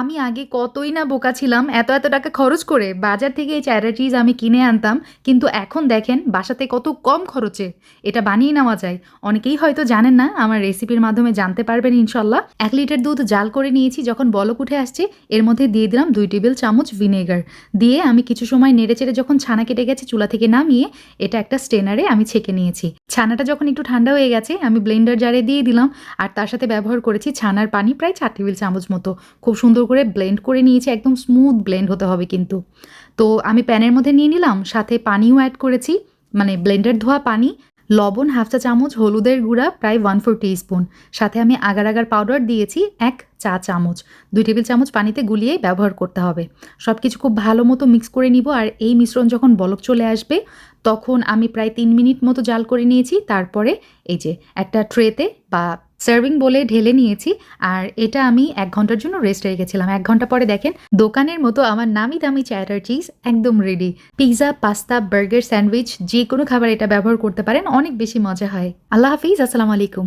আমি আগে কতই না বোকা ছিলাম, এত এত টাকা খরচ করে বাজার থেকে এই চায়রা চিজ আমি কিনে আনতাম, কিন্তু এখন দেখেন বাসাতে কত কম খরচে। এটা বানিয়ে নেওয়া যায়। অনেকেই হয়তো জানেন না, আমার রেসিপির মাধ্যমে জানতে পারবেন ইনশাল্লাহ। এক লিটার দুধ জাল করে নিয়েছি, যখন বলক উঠে আসছে, এর মধ্যে দিয়ে দিলাম দুই টেবিল চামচ ভিনেগার। দিয়ে আমি কিছু সময় নেড়ে চেড়ে যখন ছানা কেটে গেছে, চুলা থেকে নামিয়ে এটা একটা স্টেনারে আমি ছেঁকে নিয়েছি। ছানাটা যখন একটু ঠান্ডা হয়ে গেছে, আমি ব্লেন্ডার জারে দিয়ে দিলাম, আর তার সাথে ব্যবহার করেছি ছানার পানি প্রায় চার টেবিল চামচ মতো। খুব সুন্দর করে ব্লেন্ড করে নিয়েছি, একদম স্মুথ ব্লেন্ড হতে হবে কিন্তু। তো আমি প্যানের মধ্যে নিয়ে নিলাম, সাথে পানিও অ্যাড করেছি মানে ব্লেন্ডার ধোয়া পানি, লবণ হাফ চা চামচ, হলুদের গুঁড়া প্রায় ওয়ান ফোর স্পুন সাথে আমি আগার আগার পাউডার দিয়েছি এক চা চামচ। দুই টেবিল চামচ পানিতে গুলিয়ে ব্যবহার করতে হবে। সব কিছু খুব ভালো মতো মিক্স করে নিব আর এই মিশ্রণ যখন বলক চলে আসবে, তখন আমি প্রায় তিন মিনিট মতো জাল করে নিয়েছি। তারপরে এই যে একটা ট্রেতে বা সার্ভিং বলে ঢেলে নিয়েছি, আর এটা আমি এক ঘণ্টার জন্য রেস্ট রেখেছিলাম। এক ঘণ্টা পরে দেখেন, দোকানের মতো আমার নামি দামি চ্যাটার চিজ একদম ready pizza pasta burger sandwich যে কোনো খাবার এটা ব্যবহার করতে পারেন, অনেক বেশি মজা হয়। আল্লাহ হাফিজ, আসসালামু আলাইকুম।